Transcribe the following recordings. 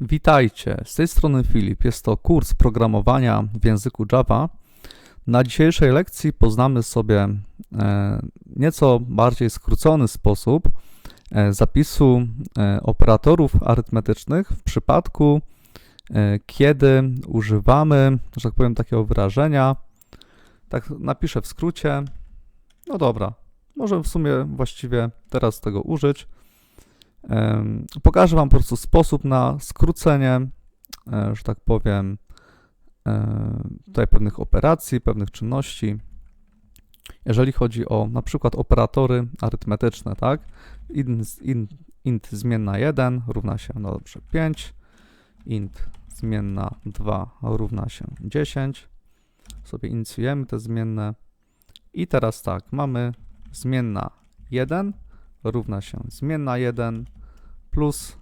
Witajcie, z tej strony Filip. Jest to kurs programowania w języku Java. Na dzisiejszej lekcji poznamy sobie e, nieco bardziej skrócony sposób e, zapisu e, operatorów arytmetycznych w przypadku, kiedy używamy, że tak powiem, takiego wyrażenia. Tak napiszę w skrócie. No dobra, może w sumie właściwie teraz tego użyć. Pokażę Wam po prostu sposób na skrócenie, e, że tak powiem, e, tutaj pewnych operacji, pewnych czynności. Jeżeli chodzi o na przykład operatory arytmetyczne, tak? Int, int, int zmienna 1 równa się, no dobrze, 5, int zmienna 2 równa się 10. Sobie inicjujemy te zmienne. I teraz tak, mamy zmienna 1 równa się zmienna 1 plus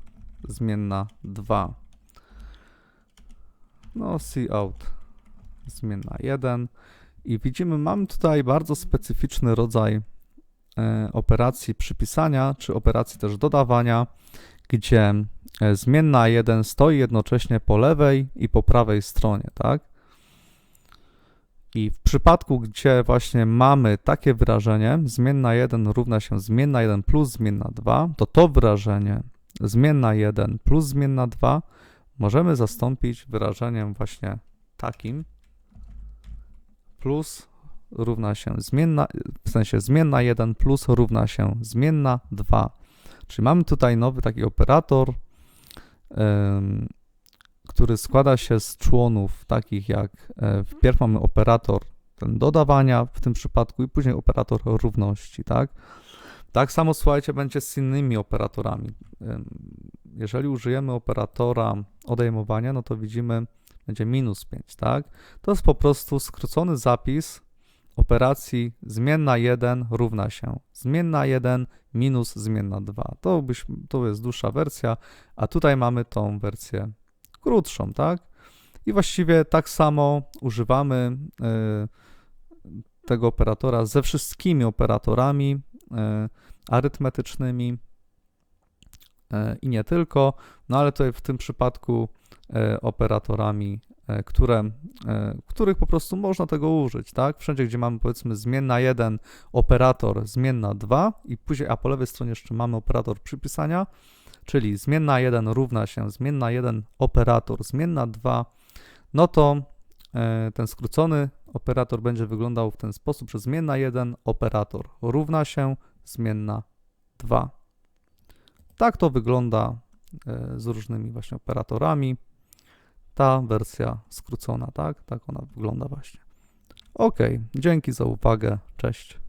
zmienna 2. No, cout zmienna 1. I widzimy, mamy tutaj bardzo specyficzny rodzaj e, operacji przypisania, czy operacji też dodawania, gdzie e, zmienna 1 stoi jednocześnie po lewej i po prawej stronie, tak? I w przypadku, gdzie właśnie mamy takie wyrażenie, zmienna 1 równa się zmienna 1 plus zmienna 2, to to wyrażenie zmienna 1 plus zmienna 2 możemy zastąpić wyrażeniem właśnie takim plus równa się zmienna, w sensie zmienna 1 plus równa się zmienna 2. Czyli mamy tutaj nowy taki operator, ym, który składa się z członów takich jak e, wpierw mamy operator ten dodawania w tym przypadku i później operator równości, tak? Tak samo słuchajcie, będzie z innymi operatorami. Jeżeli użyjemy operatora odejmowania, no to widzimy, będzie minus 5, tak? To jest po prostu skrócony zapis operacji zmienna 1 równa się zmienna 1 minus zmienna 2. To, byś, to jest dłuższa wersja, a tutaj mamy tą wersję krótszą, tak? I właściwie tak samo używamy y, tego operatora ze wszystkimi operatorami y, arytmetycznymi y, i nie tylko, no ale tutaj w tym przypadku operatorami, które, których po prostu można tego użyć, tak? Wszędzie, gdzie mamy powiedzmy zmienna 1, operator zmienna 2 i później, a po lewej stronie jeszcze mamy operator przypisania, czyli zmienna 1 równa się zmienna 1 operator zmienna 2, no to e, ten skrócony operator będzie wyglądał w ten sposób, że zmienna 1 operator równa się zmienna 2. Tak to wygląda e, z różnymi właśnie operatorami. Ta wersja skrócona, tak? Tak ona wygląda właśnie. Ok, dzięki za uwagę. Cześć.